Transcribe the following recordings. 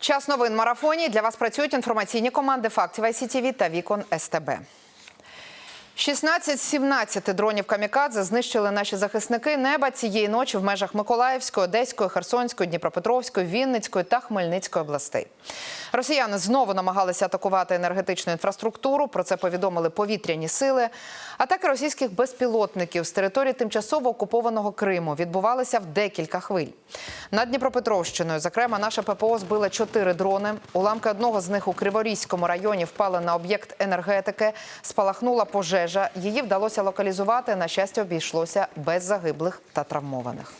Час новин марафоні. Для вас працюють інформаційні команди фактів ICTV та Вікон СТБ. 16-17 дронів камікадзе знищили наші захисники неба цієї ночі в межах Миколаївської, Одеської, Херсонської, Дніпропетровської, Вінницької та Хмельницької областей. Росіяни знову намагалися атакувати енергетичну інфраструктуру. Про це повідомили повітряні сили. Атаки російських безпілотників з території тимчасово окупованого Криму відбувалися в декілька хвиль. Над Дніпропетровщиною, зокрема, наша ППО збила чотири дрони. Уламки одного з них у Криворізькому районі впали на об'єкт енергетики. Спалахнула пожежа. Її вдалося локалізувати. На щастя, обійшлося без загиблих та травмованих.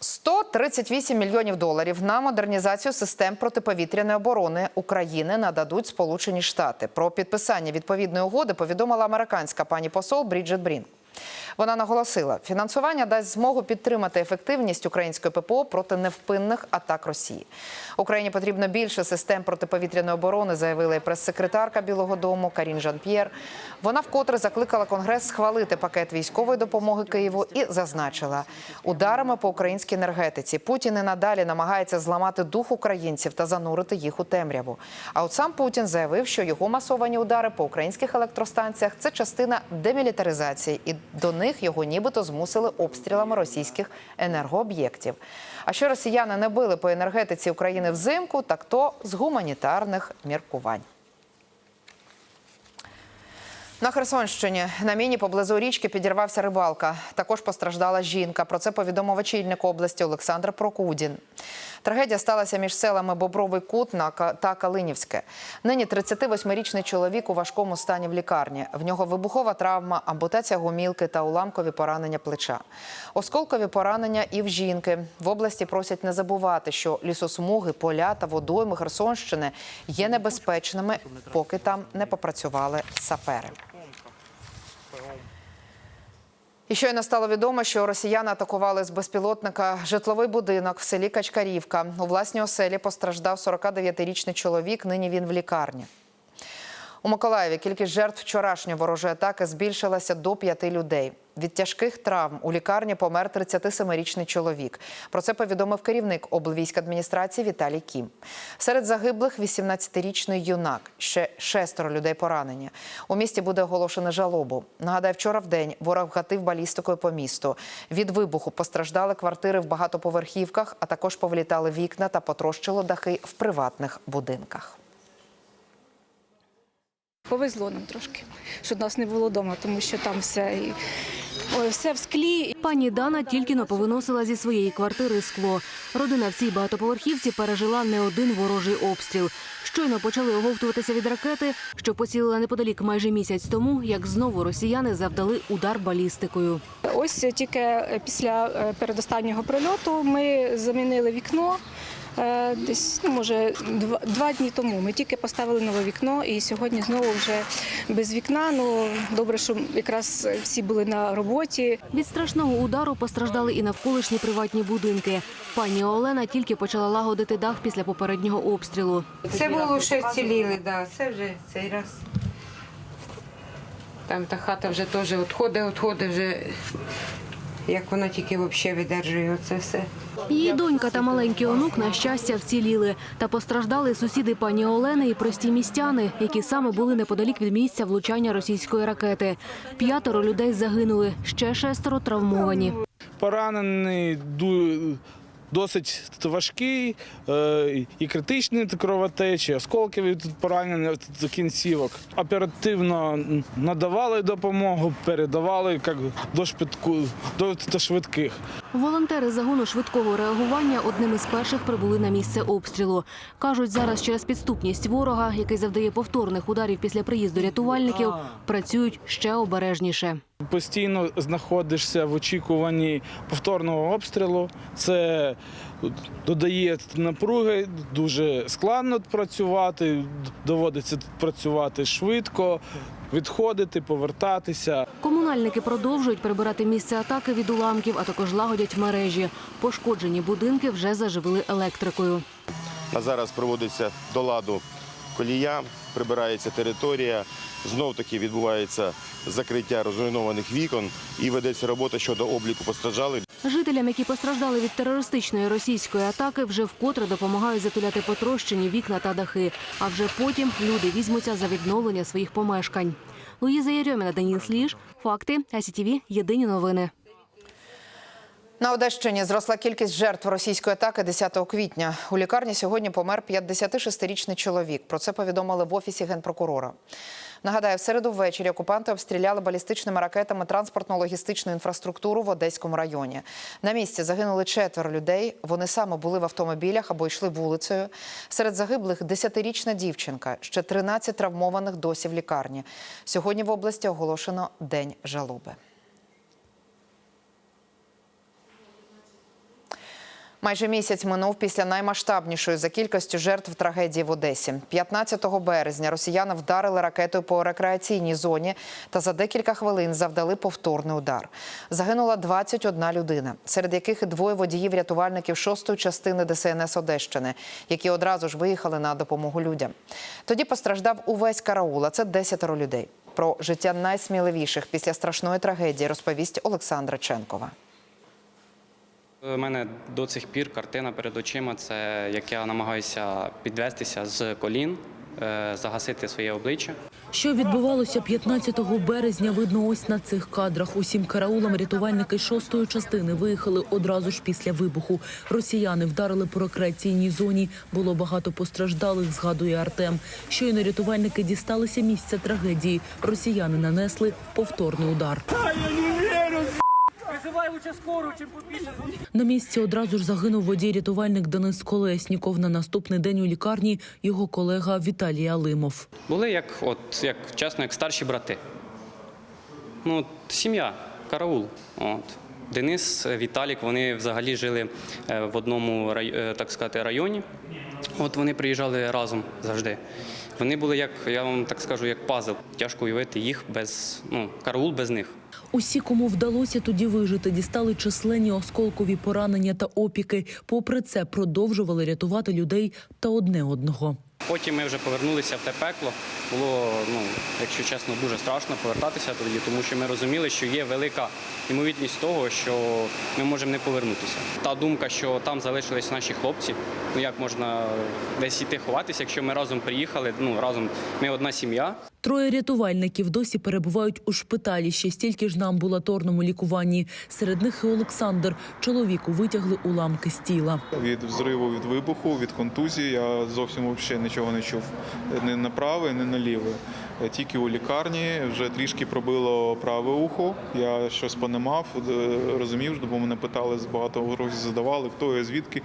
138 мільйонів доларів на модернізацію систем протиповітряної оборони України нададуть Сполучені Штати. Про підписання відповідної угоди повідомила американська пані посол Бріджит Брін. Вона наголосила, фінансування дасть змогу підтримати ефективність української ППО проти невпинних атак Росії. Україні потрібно більше систем протиповітряної оборони, заявила і прес-секретарка Білого Дому Карін Жан-П'єр. Вона вкотре закликала Конгрес схвалити пакет військової допомоги Києву і зазначила, ударами по українській енергетиці Путін і надалі намагається зламати дух українців та занурити їх у темряву. А от сам Путін заявив, що його масовані удари по українських електростанціях це частина демілітаризації, і до них його нібито змусили обстрілами російських енергооб'єктів. А що росіяни не били по енергетиці України взимку, так то з гуманітарних міркувань. На Херсонщині на міні поблизу річки підірвався рибалка. Також постраждала жінка. Про це повідомив очільник області Олександр Прокудін. Трагедія сталася між селами Бобровий Кут та Калинівське. Нині 38-річний чоловік у важкому стані в лікарні. В нього вибухова травма, ампутація гумілки та уламкові поранення плеча. Осколкові поранення і в жінки. В області просять не забувати, що лісосмуги, поля та водойми Херсонщини є небезпечними, поки там не попрацювали сапери. І щойно стало відомо, що росіяни атакували з безпілотника житловий будинок в селі Качкарівка. У власній оселі постраждав 49-річний чоловік. Нині він в лікарні. У Миколаєві кількість жертв вчорашньої ворожої атаки збільшилася до п'яти людей. Від тяжких травм у лікарні помер 37-річний чоловік. Про це повідомив керівник облвійськадміністрації Віталій Кім. Серед загиблих 18-річний юнак. Ще шестеро людей поранені. У місті буде оголошено жалобу. Нагадаю, вчора в день ворог гатив балістикою по місту. Від вибуху постраждали квартири в багатоповерхівках, а також повлітали вікна та потрощило дахи в приватних будинках. Повезло нам трошки, що нас не було вдома, тому що там все, і, ой, все в склі. Пані Дана тільки но повиносила зі своєї квартири скло. Родина в цій багатоповерхівці пережила не один ворожий обстріл. Щойно почали оговтуватися від ракети, що поцілила неподалік майже місяць тому, як знову росіяни завдали удар балістикою. Ось тільки після е, передостаннього прильоту ми замінили вікно. Е, Десь ну, може два, два дні тому ми тільки поставили нове вікно, і сьогодні знову вже без вікна. Ну добре, що якраз всі були на роботі. Від страшного удару постраждали і навколишні приватні будинки. Пані Олена тільки почала лагодити дах після попереднього обстрілу. Це було ще вціліли, да. Це вже цей раз. Там та хата вже теж відходить, відходить вже. Як вона тільки взагалі видержує оце все. Її донька та маленький онук, на щастя, вціліли. Та постраждали сусіди пані Олени і прості містяни, які саме були неподалік від місця влучання російської ракети. П'ятеро людей загинули, ще шестеро травмовані. Поранений досить важкий е, і критичні кровотечі, осколки від поранення з кінцівок. Оперативно надавали допомогу, передавали як до до, до швидких. Волонтери загону швидкого реагування одним із перших прибули на місце обстрілу. Кажуть, зараз через підступність ворога, який завдає повторних ударів після приїзду рятувальників, працюють ще обережніше. Постійно знаходишся в очікуванні повторного обстрілу. Це додає напруги, дуже складно працювати, доводиться працювати швидко, відходити, повертатися. Комунальники продовжують прибирати місце атаки від уламків, а також лагодять мережі. Пошкоджені будинки вже заживили електрикою. А зараз проводиться до ладу колія, прибирається територія, знов таки відбувається закриття розруйнованих вікон і ведеться робота щодо обліку постраждалих. Жителям, які постраждали від терористичної російської атаки, вже вкотре допомагають затуляти потрощені вікна та дахи. А вже потім люди візьмуться за відновлення своїх помешкань. Луїза Єрьоміна, Деніс Ліж. Факти. АСІТІВІ. Єдині новини. На Одещині зросла кількість жертв російської атаки 10 квітня. У лікарні сьогодні помер 56-річний чоловік. Про це повідомили в офісі генпрокурора. Нагадаю, в середу ввечері окупанти обстріляли балістичними ракетами транспортно-логістичну інфраструктуру в Одеському районі. На місці загинули четверо людей. Вони саме були в автомобілях або йшли вулицею. Серед загиблих 10-річна дівчинка, ще 13 травмованих досі в лікарні. Сьогодні в області оголошено день жалоби. Майже місяць минув після наймасштабнішої за кількістю жертв трагедії в Одесі. 15 березня росіяни вдарили ракетою по рекреаційній зоні та за декілька хвилин завдали повторний удар. Загинула 21 людина, серед яких і двоє водіїв-рятувальників 6-ї частини ДСНС Одещини, які одразу ж виїхали на допомогу людям. Тоді постраждав увесь караул, а це 10 людей. Про життя найсміливіших після страшної трагедії розповість Олександра Ченкова. У мене до цих пір картина перед очима це як я намагаюся підвестися з колін, е, загасити своє обличчя. Що відбувалося 15 березня, видно ось на цих кадрах. Усім караулам рятувальники шостої частини виїхали одразу ж після вибуху. Росіяни вдарили по рекреаційній зоні. Було багато постраждалих, згадує Артем. Щойно рятувальники дісталися місця трагедії. Росіяни нанесли повторний удар. На місці одразу ж загинув водій-рятувальник Денис Колесніков. На наступний день у лікарні його колега Віталій Алимов. Були як, от, як чесно, як старші брати. Ну, от сім'я, караул. От. Денис, Віталік, вони взагалі жили е, в одному е, так сказати, районі. От вони приїжджали разом завжди. Вони були як, я вам так скажу, як пазл. Тяжко уявити їх без, ну, караул без них. Усі, кому вдалося тоді вижити, дістали численні осколкові поранення та опіки. Попри це, продовжували рятувати людей та одне одного. Потім ми вже повернулися в те пекло. Було, ну, якщо чесно, дуже страшно повертатися тоді, тому що ми розуміли, що є велика ймовірність того, що ми можемо не повернутися. Та думка, що там залишились наші хлопці, ну як можна десь іти ховатися, якщо ми разом приїхали, ну разом ми одна сім'я. Троє рятувальників досі перебувають у шпиталі, ще стільки ж на амбулаторному лікуванні. Серед них і Олександр. Чоловіку витягли уламки з тіла. Від взриву, від вибуху, від контузії я зовсім взагалі нічого не чув. Ні на праве, ні на ліве. Тільки у лікарні вже трішки пробило праве ухо. Я щось понімав, е, розумів, бо мене питали багато вопросів задавали, хто я, звідки.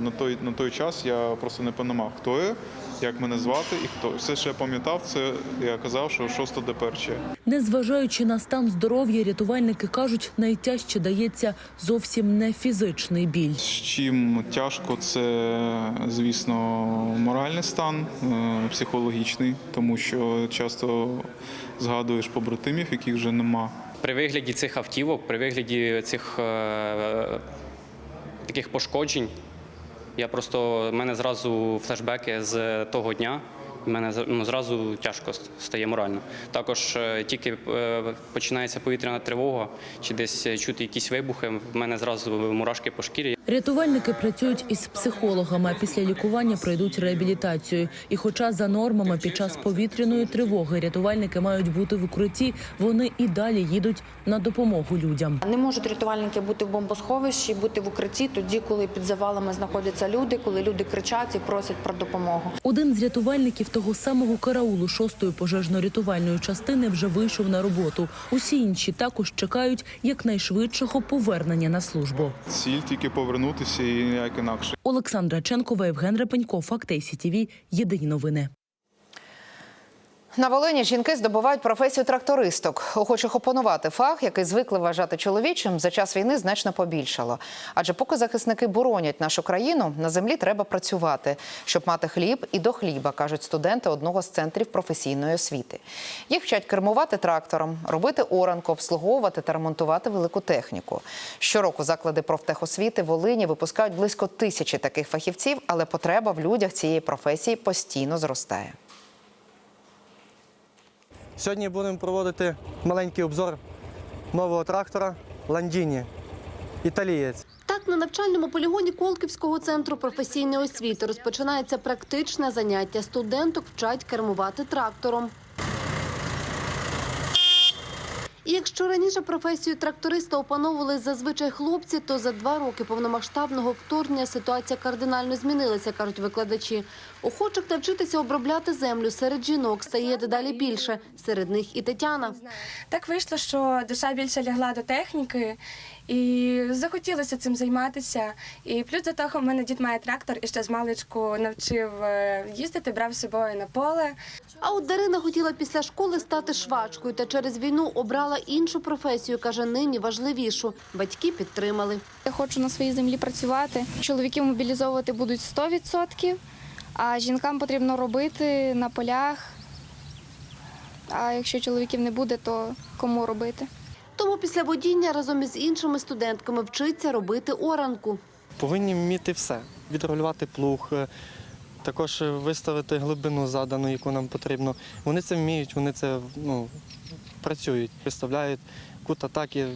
На той, на той час я просто не понімав, хто я, як мене звати і хто. Все, що я пам'ятав, це я казав, що 6 ДПРЧ. Незважаючи на стан здоров'я, рятувальники кажуть, найтяжче дається зовсім не фізичний біль. З чим тяжко, це звісно моральний стан, е, психологічний, тому що часто згадуєш побратимів, яких вже нема. При вигляді цих автівок, при вигляді цих е, таких пошкоджень, я просто в мене зразу флешбеки з того дня. мене ну, зразу тяжко стає морально. Також е, тільки е, починається повітряна тривога, чи десь чути якісь вибухи, в мене зразу мурашки по шкірі. Рятувальники працюють із психологами. а Після лікування пройдуть реабілітацію. І, хоча за нормами під час повітряної тривоги рятувальники мають бути в укритті, вони і далі їдуть на допомогу людям. Не можуть рятувальники бути в бомбосховищі, бути в укритті тоді, коли під завалами знаходяться люди, коли люди кричать і просять про допомогу. Один з рятувальників того самого караулу шостої пожежно-рятувальної частини вже вийшов на роботу. Усі інші також чекають якнайшвидшого повернення на службу. Ціль тільки повернутися і ніяк інакше. Олександра Ченкова, Євген Репенько, Факти СІТІВІ. Єдині новини. На Волині жінки здобувають професію трактористок. Охочих опанувати фах, який звикли вважати чоловічим, за час війни значно побільшало. Адже поки захисники боронять нашу країну, на землі треба працювати, щоб мати хліб і до хліба, кажуть студенти одного з центрів професійної освіти. Їх вчать кермувати трактором, робити оранку, обслуговувати та ремонтувати велику техніку. Щороку заклади профтехосвіти Волині випускають близько тисячі таких фахівців, але потреба в людях цієї професії постійно зростає. Сьогодні будемо проводити маленький обзор нового трактора Ландіні. Італієць. Так, на навчальному полігоні Колківського центру професійної освіти розпочинається практичне заняття. Студенток вчать кермувати трактором. І якщо раніше професію тракториста опановували зазвичай хлопці, то за два роки повномасштабного вторгнення ситуація кардинально змінилася, кажуть викладачі. Охочих навчитися обробляти землю серед жінок стає дедалі більше. Серед них і Тетяна. Так вийшло, що душа більше лягла до техніки, і захотілося цим займатися. І плюс до того, в мене дід має трактор і ще з маличку навчив е, їздити, брав з собою на поле. А от Дарина хотіла після школи стати швачкою, та через війну обрала іншу професію, каже, нині важливішу. Батьки підтримали. Я хочу на своїй землі працювати. Чоловіків мобілізовувати будуть 100%, а жінкам потрібно робити на полях. А якщо чоловіків не буде, то кому робити? Тому після водіння разом із іншими студентками вчиться робити оранку. Повинні вміти все: відрегулювати плуг, е, також виставити глибину задану, яку нам потрібно. Вони це вміють, вони це ну, працюють, виставляють кут атаки,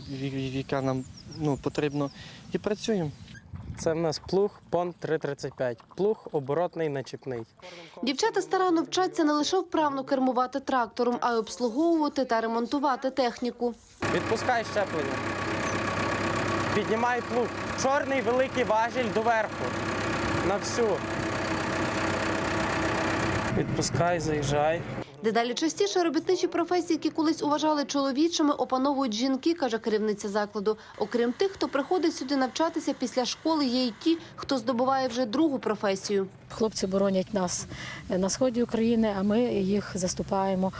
яка нам ну, потрібно, і працюємо. Це в нас плуг ПОН 335. Плуг оборотний начіпний. Дівчата старанно вчаться не лише вправно кермувати трактором, а й обслуговувати та ремонтувати техніку. Відпускай щеплення. Піднімай плуг. Чорний великий важіль доверху. На всю. Відпускай, заїжджай. Дедалі частіше робітничі професії, які колись уважали чоловічими, опановують жінки, каже керівниця закладу. Окрім тих, хто приходить сюди навчатися після школи, є й ті, хто здобуває вже другу професію. Хлопці боронять нас на сході України, а ми їх заступаємо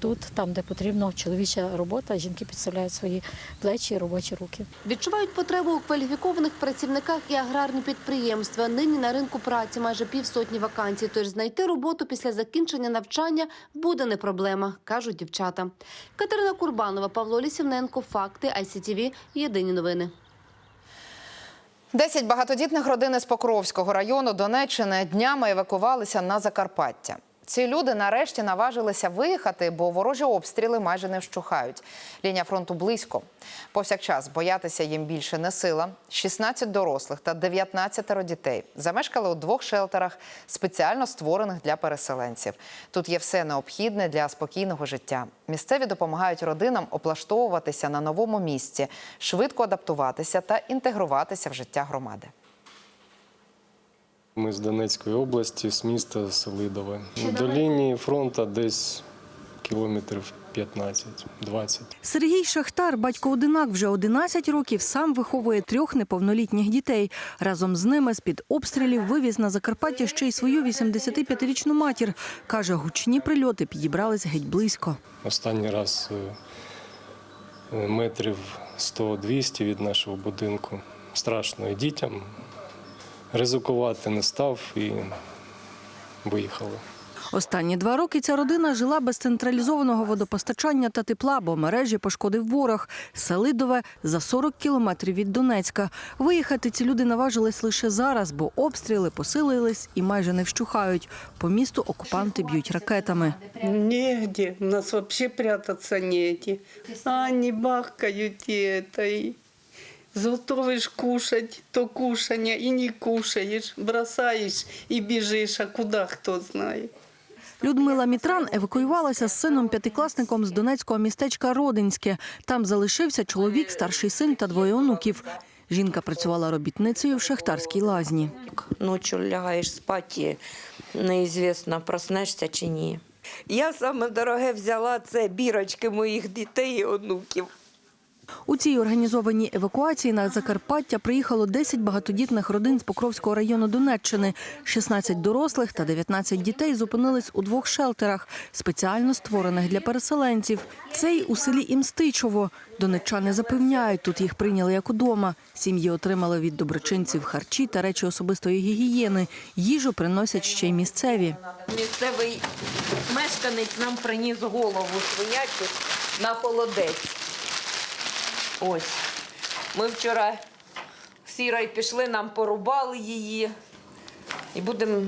тут, там, де потрібно чоловіча робота. Жінки підставляють свої плечі, і робочі руки. Відчувають потребу у кваліфікованих працівниках і аграрні підприємства. Нині на ринку праці майже півсотні вакансій. Тож знайти роботу після закінчення навчання буде не проблема, кажуть дівчата. Катерина Курбанова, Павло Лісівненко, Факти, ICTV, Єдині новини. Десять багатодітних родин із Покровського району Донеччини днями евакувалися на Закарпаття. Ці люди нарешті наважилися виїхати, бо ворожі обстріли майже не вщухають. Лінія фронту близько. Повсякчас боятися їм більше не сила. 16 дорослих та 19 дітей замешкали у двох шелтерах, спеціально створених для переселенців. Тут є все необхідне для спокійного життя. Місцеві допомагають родинам облаштовуватися на новому місці, швидко адаптуватися та інтегруватися в життя громади. Ми з Донецької області, з міста Селидове. До лінії фронту десь кілометрів 15-20. Сергій Шахтар, батько одинак, вже 11 років сам виховує трьох неповнолітніх дітей. Разом з ними з-під обстрілів вивіз на Закарпаття ще й свою 85-річну матір. Каже, гучні прильоти підібрались геть близько. Останній раз е, е, метрів 100-200 від нашого будинку. Страшно і дітям. Ризикувати не став і виїхали. Останні два роки ця родина жила без централізованого водопостачання та тепла, бо мережі пошкодив ворог. Селидове за 40 кілометрів від Донецька. Виїхати ці люди наважились лише зараз, бо обстріли посилились і майже не вщухають. По місту окупанти б'ють ракетами. Негде. У нас вообще прятаться негде. А они бахкают готовишь кушать, то кушанье и не кушаешь. Бросаешь и бежишь, а куда кто знает. Людмила Мітран евакуювалася з сином п'ятикласником з донецького містечка Родинське. Там залишився чоловік, старший син та двоє онуків. Жінка працювала робітницею в шахтарській лазні. Ночі лягаєш спати, неізвісно, проснешся чи ні. Я саме дороге взяла це бірочки моїх дітей і онуків. У цій організованій евакуації на Закарпаття приїхало 10 багатодітних родин з Покровського району Донеччини. 16 дорослих та 19 дітей зупинились у двох шелтерах, спеціально створених для переселенців. Цей у селі Імстичово. Донеччани запевняють, тут їх прийняли як удома. Сім'ї отримали від доброчинців харчі та речі особистої гігієни. Їжу приносять ще й місцеві. Місцевий мешканець нам приніс голову свинячу на холодець. Ось. Ми вчора Сірою пішли, нам порубали її і будемо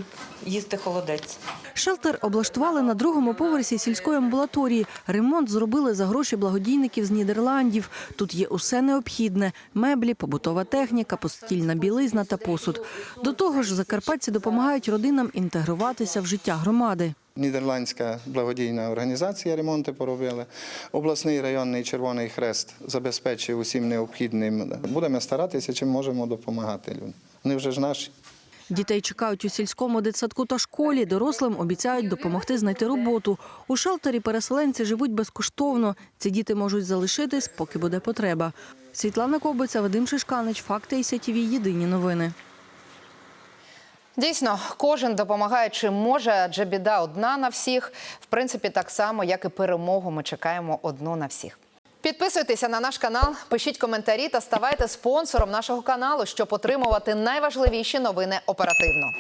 їсти холодець. Шелтер облаштували на другому поверсі сільської амбулаторії. Ремонт зробили за гроші благодійників з Нідерландів. Тут є усе необхідне: меблі, побутова техніка, постільна білизна та посуд. До того ж, закарпатці допомагають родинам інтегруватися в життя громади. Нідерландська благодійна організація ремонти поробили. Обласний районний Червоний Хрест забезпечив усім необхідним. Будемо старатися, чим можемо допомагати людям. Вони вже ж наші. Дітей чекають у сільському дитсадку та школі. Дорослим обіцяють допомогти знайти роботу. У шелтері переселенці живуть безкоштовно. Ці діти можуть залишитись, поки буде потреба. Світлана Кобиця, Вадим Шишканич, Факти і. Єдині новини. Дійсно, кожен допомагає чим може, адже біда одна на всіх. В принципі, так само, як і перемогу, ми чекаємо одну на всіх. Підписуйтеся на наш канал, пишіть коментарі та ставайте спонсором нашого каналу, щоб отримувати найважливіші новини оперативно.